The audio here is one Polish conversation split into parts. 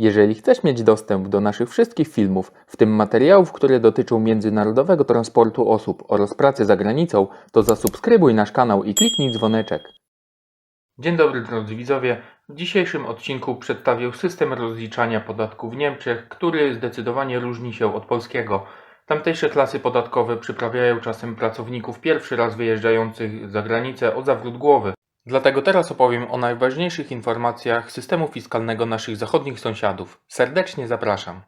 Jeżeli chcesz mieć dostęp do naszych wszystkich filmów, w tym materiałów, które dotyczą międzynarodowego transportu osób oraz pracy za granicą, to zasubskrybuj nasz kanał i kliknij dzwoneczek. Dzień dobry drodzy widzowie. W dzisiejszym odcinku przedstawię system rozliczania podatku w Niemczech, który zdecydowanie różni się od polskiego. Tamtejsze klasy podatkowe przyprawiają czasem pracowników pierwszy raz wyjeżdżających za granicę o zawrót głowy. Dlatego teraz opowiem o najważniejszych informacjach systemu fiskalnego naszych zachodnich sąsiadów. Serdecznie zapraszam.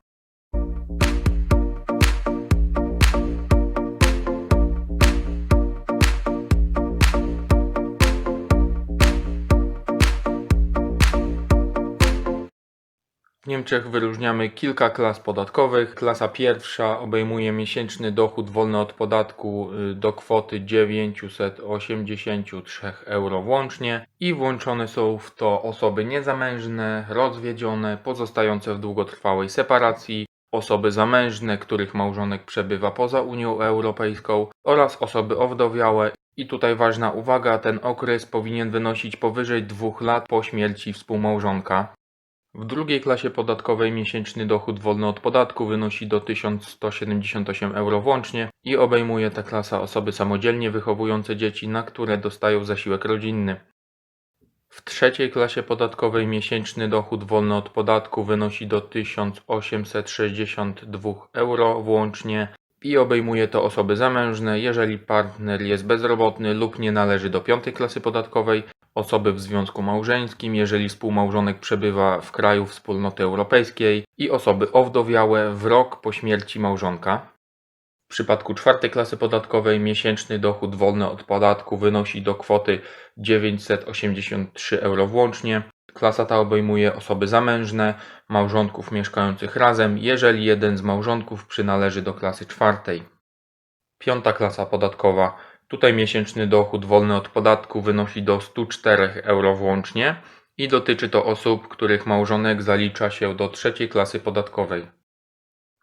W Niemczech wyróżniamy kilka klas podatkowych. Klasa pierwsza obejmuje miesięczny dochód wolny od podatku y, do kwoty 983 euro włącznie i włączone są w to osoby niezamężne, rozwiedzione, pozostające w długotrwałej separacji, osoby zamężne, których małżonek przebywa poza Unią Europejską oraz osoby owdowiałe. I tutaj ważna uwaga, ten okres powinien wynosić powyżej dwóch lat po śmierci współmałżonka. W drugiej klasie podatkowej miesięczny dochód wolny od podatku wynosi do 1178 euro włącznie i obejmuje ta klasa osoby samodzielnie wychowujące dzieci, na które dostają zasiłek rodzinny. W trzeciej klasie podatkowej miesięczny dochód wolny od podatku wynosi do 1862 euro włącznie i obejmuje to osoby zamężne, jeżeli partner jest bezrobotny lub nie należy do piątej klasy podatkowej, osoby w związku małżeńskim, jeżeli współmałżonek przebywa w kraju wspólnoty europejskiej i osoby owdowiałe w rok po śmierci małżonka. W przypadku czwartej klasy podatkowej miesięczny dochód wolny od podatku wynosi do kwoty 983 euro włącznie. Klasa ta obejmuje osoby zamężne, małżonków mieszkających razem, jeżeli jeden z małżonków przynależy do klasy czwartej. Piąta klasa podatkowa. Tutaj miesięczny dochód wolny od podatku wynosi do 104 euro włącznie i dotyczy to osób, których małżonek zalicza się do trzeciej klasy podatkowej.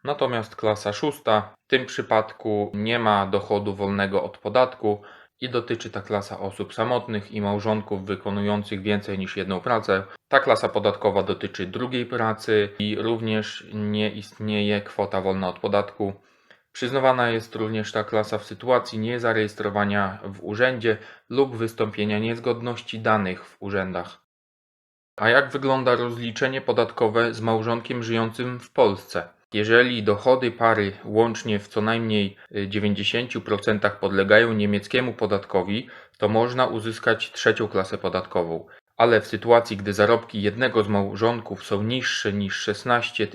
Natomiast klasa szósta w tym przypadku nie ma dochodu wolnego od podatku i dotyczy ta klasa osób samotnych i małżonków wykonujących więcej niż jedną pracę. Ta klasa podatkowa dotyczy drugiej pracy i również nie istnieje kwota wolna od podatku. Przyznawana jest również ta klasa w sytuacji niezarejestrowania w urzędzie lub wystąpienia niezgodności danych w urzędach. A jak wygląda rozliczenie podatkowe z małżonkiem żyjącym w Polsce? Jeżeli dochody pary łącznie w co najmniej y, 90% podlegają niemieckiemu podatkowi, to można uzyskać trzecią klasę podatkową. Ale w sytuacji, gdy zarobki jednego z małżonków są niższe niż 16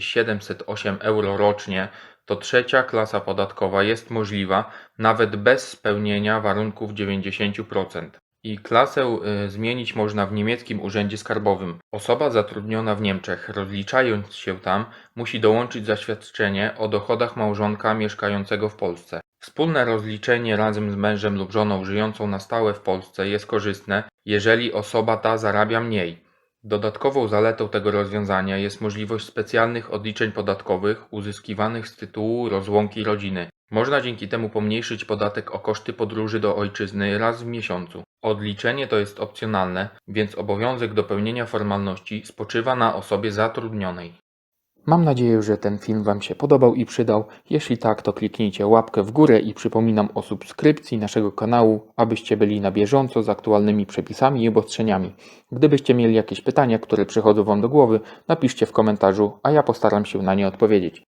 708 euro rocznie, to trzecia klasa podatkowa jest możliwa nawet bez spełnienia warunków 90%. I klasę y, zmienić można w niemieckim urzędzie skarbowym. Osoba zatrudniona w Niemczech, rozliczając się tam, musi dołączyć zaświadczenie o dochodach małżonka mieszkającego w Polsce. Wspólne rozliczenie razem z mężem lub żoną żyjącą na stałe w Polsce jest korzystne, jeżeli osoba ta zarabia mniej. Dodatkową zaletą tego rozwiązania jest możliwość specjalnych odliczeń podatkowych uzyskiwanych z tytułu rozłąki rodziny. Można dzięki temu pomniejszyć podatek o koszty podróży do ojczyzny raz w miesiącu. Odliczenie to jest opcjonalne, więc obowiązek dopełnienia formalności spoczywa na osobie zatrudnionej. Mam nadzieję, że ten film Wam się podobał i przydał. Jeśli tak, to kliknijcie łapkę w górę i przypominam o subskrypcji naszego kanału, abyście byli na bieżąco z aktualnymi przepisami i obostrzeniami. Gdybyście mieli jakieś pytania, które przychodzą Wam do głowy, napiszcie w komentarzu, a ja postaram się na nie odpowiedzieć.